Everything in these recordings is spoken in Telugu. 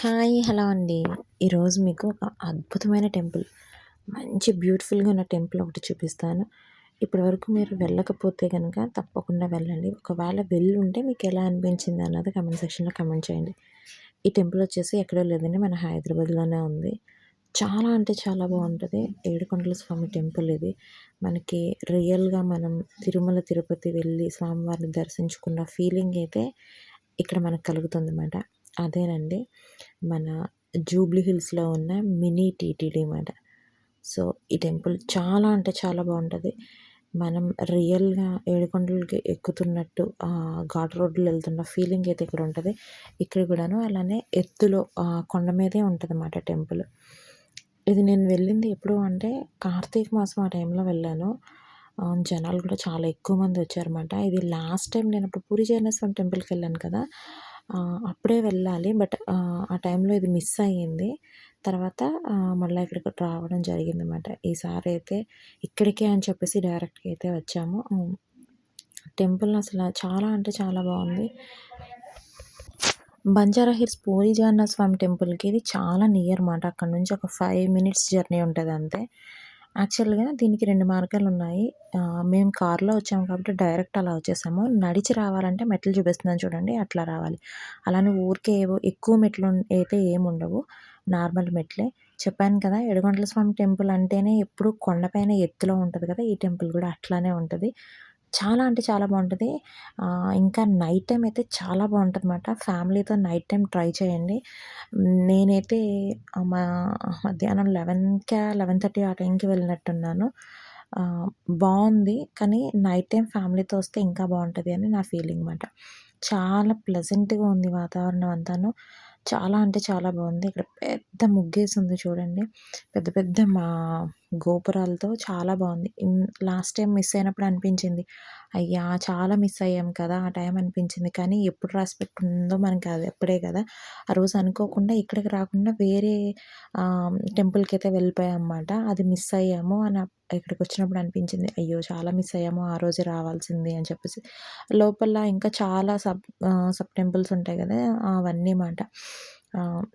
హాయ్ హలో అండి. ఈరోజు మీకు ఒక అద్భుతమైన టెంపుల్ మంచి బ్యూటిఫుల్గా ఉన్న టెంపుల్ ఒకటి చూపిస్తాను. ఇప్పటి వరకు మీరు వెళ్ళకపోతే కనుక తప్పకుండా వెళ్ళండి. ఒకవేళ వెళ్ళి ఉంటే మీకు ఎలా అనిపించింది అన్నది కమెంట్ సెక్షన్లో కమెంట్ చేయండి. ఈ టెంపుల్ వచ్చేసి ఎక్కడో లేదండి మన హైదరాబాద్లోనే ఉంది. చాలా అంటే చాలా బాగుంటుంది. ఏడుకొండల స్వామి టెంపుల్ ఇది. మనకి రియల్గా మనం తిరుమల తిరుపతి వెళ్ళి స్వామివారిని దర్శించుకున్న ఫీలింగ్ అయితే ఇక్కడ మనకు కలుగుతుంది అన్నమాట అదేనండి. మన జూబ్లీ హిల్స్లో ఉన్న మినీ టీటీడీ మాట. సో ఈ టెంపుల్ చాలా అంటే చాలా బాగుంటుంది. మనం రియల్గా ఏడుకొండలకి ఎక్కుతున్నట్టు ఘాట్ రోడ్లో వెళ్తున్న ఫీలింగ్ అయితే ఇక్కడ ఉంటుంది. ఇక్కడ కూడాను అలానే ఎత్తులో కొండ మీదే ఉంటుంది అన్నమాట టెంపుల్. ఇది నేను వెళ్ళింది ఎప్పుడు అంటే కార్తీక మాసం ఆ టైంలో వెళ్ళాను. జనాలు కూడా చాలా ఎక్కువ మంది వచ్చారన్నమాట. ఇది లాస్ట్ టైం నేను అప్పుడు పూరి జగన్నాథ టెంపుల్కి వెళ్ళాను కదా. అప్పుడే వెళ్ళాలి. బట్ ఆ టైంలో ఇది మిస్ అయ్యింది. తర్వాత మళ్ళీ ఇక్కడికి రావడం జరిగిందన్నమాట. ఈసారి అయితే ఇక్కడికే అని చెప్పేసి డైరెక్ట్గా అయితే వచ్చాము. టెంపుల్ అసలు చాలా అంటే చాలా బాగుంది. బంజారా హిల్స్ పూరి జగన్నాథ స్వామి టెంపుల్కి ఇది చాలా నియర్ మాట అక్కడ నుంచి ఒక ఫైవ్ మినిట్స్ జర్నీ ఉంటుంది అంతే. యాక్చువల్గా దీనికి రెండు మార్గాలు ఉన్నాయి మేము కారులో వచ్చాము కాబట్టి డైరెక్ట్ అలా వచ్చేసాము. నడిచి రావాలంటే మెట్లు చూపిస్తున్నాను చూడండి అట్లా రావాలి. అలానే ఊరికే ఏవో ఎక్కువ మెట్లు అయితే ఏమి ఉండవు. నార్మల్ మెట్లే. చెప్పాను కదా ఏడుగొండల స్వామి టెంపుల్ అంటేనే ఎప్పుడు కొండపైన ఎత్తులో ఉంటుంది కదా ఈ టెంపుల్ కూడా అట్లానే ఉంటుంది. చాలా అంటే చాలా బాగుంటుంది. ఇంకా నైట్ టైం అయితే చాలా బాగుంటుంది అనమాట ఫ్యామిలీతో నైట్ టైం ట్రై చేయండి. నేనైతే మా మధ్యాహ్నం లెవెన్కే లెవెన్ థర్టీ ఆ టైంకి వెళ్ళినట్టున్నాను. బాగుంది. కానీ నైట్ టైం ఫ్యామిలీతో వస్తే ఇంకా బాగుంటుంది అని నా ఫీలింగ్ అనమాట చాలా ప్లెజెంట్గా ఉంది వాతావరణం అంతాను. చాలా అంటే చాలా బాగుంది. ఇక్కడ పెద్ద ముగ్గేసి ఉంది చూడండి. పెద్ద పెద్ద మా గోపురాలతో చాలా బాగుంది. లాస్ట్ టైం మిస్ అయినప్పుడు అనిపించింది. అయ్యా చాలా మిస్ అయ్యాం కదా ఆ టైం అనిపించింది. కానీ ఎప్పుడు రాసి పెట్టుందో మనకి అది ఎప్పుడే కదా. ఆ రోజు అనుకోకుండా ఇక్కడికి రాకుండా వేరే టెంపుల్కి అయితే వెళ్ళిపోయాం అన్నమాట. అది మిస్ అయ్యాము అని ఇక్కడికి వచ్చినప్పుడు అనిపించింది. అయ్యో చాలా మిస్ అయ్యాము ఆ రోజే రావాల్సింది అని చెప్పేసి. లోపల ఇంకా చాలా సబ్ సబ్ టెంపుల్స్ ఉంటాయి కదా అవన్నీ మాట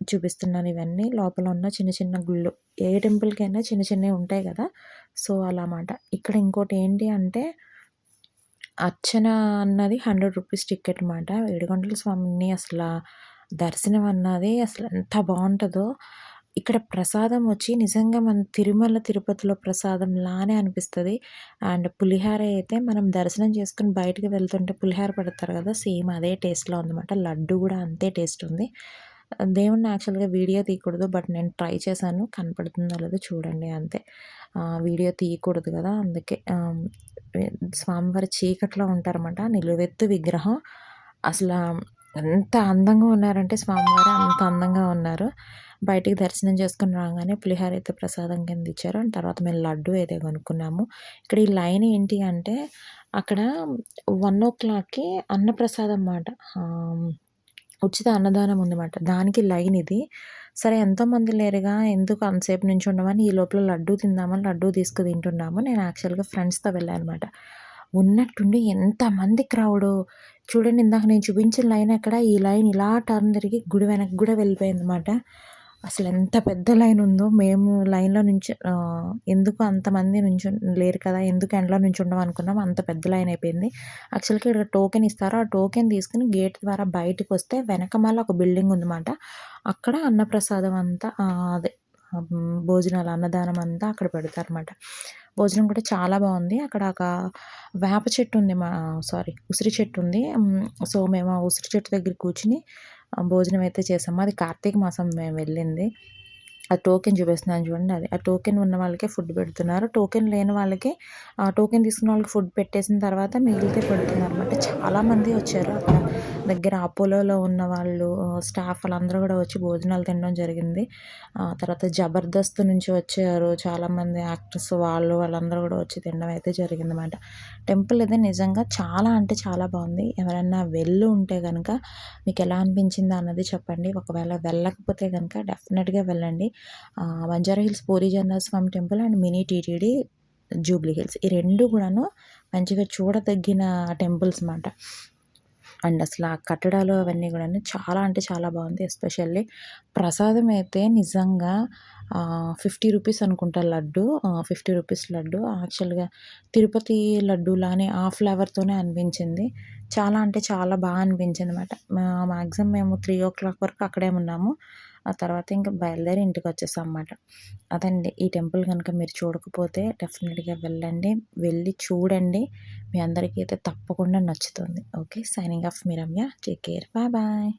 చూపిస్తున్నాను ఇవన్నీ. లోపల ఉన్న చిన్న చిన్న గుళ్ళు. ఏ టెంపుల్కైనా చిన్న చిన్నవి ఉంటాయి కదా? సో అలా మాట ఇక్కడ ఇంకోటి ఏంటి అంటే అర్చన అన్నది హండ్రెడ్ రూపీస్ టికెట్ అనమాట ఏడుగొండల స్వామిని అసలు దర్శనం అన్నది అసలు ఎంత బాగుంటుందో. ఇక్కడ ప్రసాదం వచ్చి నిజంగా మన తిరుమల తిరుపతిలో ప్రసాదం లానే అనిపిస్తుంది. అండ్ పులిహార అయితే మనం దర్శనం చేసుకుని బయటకు వెళ్తుంటే పులిహార పెడతారు కదా? సేమ్ అదే టేస్ట్లో ఉందన్నమాట. లడ్డు కూడా అంతే టేస్ట్ ఉంది. దేవుణ్ణి యాక్చువల్గా వీడియో తీయకూడదు బట్ నేను ట్రై చేశాను. కనపడుతుందో లేదో చూడండి అంతే. వీడియో తీయకూడదు కదా అందుకే స్వామివారి చీకట్లో ఉంటారన్నమాట నిలువెత్తు విగ్రహం. అసలు ఎంత అందంగా ఉన్నారంటే స్వామివారు అంత అందంగా ఉన్నారు. బయటికి దర్శనం చేసుకుని రాగానే పులిహార అయితే ప్రసాదం కింద ఇచ్చారు. అండ్ తర్వాత మేము లడ్డు అయితే కొనుక్కున్నాము. ఇక్కడ ఈ లైన్ ఏంటి అంటే అక్కడ వన్ ఓ క్లాక్కి అన్నప్రసాదం అన్నమాట. ఉచిత అన్నదానం ఉందన్నమాట. దానికి లైన్ ఇది. సరే ఎంతోమంది లేరుగా ఎందుకు అంతసేపు నుంచి ఉండమని ఈ లోపల లడ్డూ తిందామని లడ్డూ తీసుకు తింటున్నాము. నేను యాక్చువల్గా ఫ్రెండ్స్తో వెళ్ళాను అనమాట ఉన్నట్టుండి ఎంతమంది క్రౌడు. చూడండి ఇందాక నేను చూపించిన లైన్ ఎక్కడ? ఈ లైన్ ఇలా టర్న్ తిరిగి గుడి వెనక్కి కూడా వెళ్ళిపోయింది అనమాట అసలు ఎంత పెద్ద లైన్ ఉందో మేము లైన్లో నుంచి ఎందుకు అంతమంది నుంచి లేరు కదా ఎందుకు ఎండలో నుంచి ఉండం అనుకున్నాం అంత పెద్ద లైన్ అయిపోయింది. యాక్చువల్గా ఇక్కడ టోకెన్ ఇస్తారు. ఆ టోకెన్ తీసుకుని గేట్ ద్వారా బయటకు వస్తే వెనకమాల ఒక బిల్డింగ్ ఉందన్నమాట. అక్కడ అన్నప్రసాదం అంతా అదే భోజనాలు అన్నదానం అంతా అక్కడ పెడతారనమాట భోజనం కూడా చాలా బాగుంది. అక్కడ ఒక వేప చెట్టు ఉంది మా సారీ ఉసిరి చెట్టు ఉంది. సో మేము ఆ ఉసిరి చెట్టు దగ్గర కూర్చుని భోజనం అయితే చేసాము. అది కార్తీక మాసం మేము వెళ్ళింది. ఆ టోకెన్ చూపిస్తున్నాను చూడండి అది. ఆ టోకెన్ ఉన్న వాళ్ళకే ఫుడ్ పెడుతున్నారు. టోకెన్ లేని వాళ్ళకి ఆ టోకెన్ తీసుకున్న వాళ్ళకి ఫుడ్ పెట్టేసిన తర్వాత మిగిలితే పెడుతున్నారు అనమాట చాలామంది వచ్చారు అక్కడ. దగ్గర అపోలోలో ఉన్న వాళ్ళు స్టాఫ్ వాళ్ళందరూ కూడా వచ్చి భోజనాలు తినడం జరిగింది. తర్వాత జబర్దస్త్ నుంచి వచ్చారు చాలామంది యాక్టర్స్ వాళ్ళు వాళ్ళందరూ కూడా వచ్చి తినడం అయితే జరిగిందన్నమాట. టెంపుల్ అయితే నిజంగా చాలా అంటే చాలా బాగుంది. ఎవరైనా వెళ్ళు ఉంటే కనుక మీకు ఎలా అనిపించిందో అన్నది చెప్పండి. ఒకవేళ వెళ్ళకపోతే కనుక డెఫినెట్గా వెళ్ళండి. Banjara Hills Puri Jagannatha Swamy temple and mini TTD Jubilee Hills. ఈ రెండు కూడాను మంచిగా చూడదగిన టెంపుల్స్ అన్నమాట. అండ్ అసలు ఆ కట్టడాలు అవన్నీ కూడా చాలా అంటే చాలా బాగుంది. ఎస్పెషల్లీ ప్రసాదం అయితే నిజంగా ఫిఫ్టీ రూపీస్ అనుకుంటా లడ్డు. Fifty rupees laddu. యాక్చువల్గా తిరుపతి లడ్డు లానే ఆ ఫ్లేవర్తోనే అనిపించింది. చాలా అంటే చాలా బాగా అనిపించింది అనమాట మ్యాక్సిమం మేము త్రీ ఓ క్లాక్ వరకు అక్కడే ఉన్నాము. ఆ తర్వాత ఇంకా బయలుదేరి ఇంటికి వచ్చేసాం అన్నమాట అదండి. ఈ టెంపుల్ కనుక మీరు చూడకపోతే డెఫినెట్గా వెళ్ళండి. వెళ్ళి చూడండి. మీ అందరికీ అయితే తప్పకుండా నచ్చుతుంది. ఓకే. సైనింగ్ ఆఫ్ మీ Ramya. Take care. Bye bye.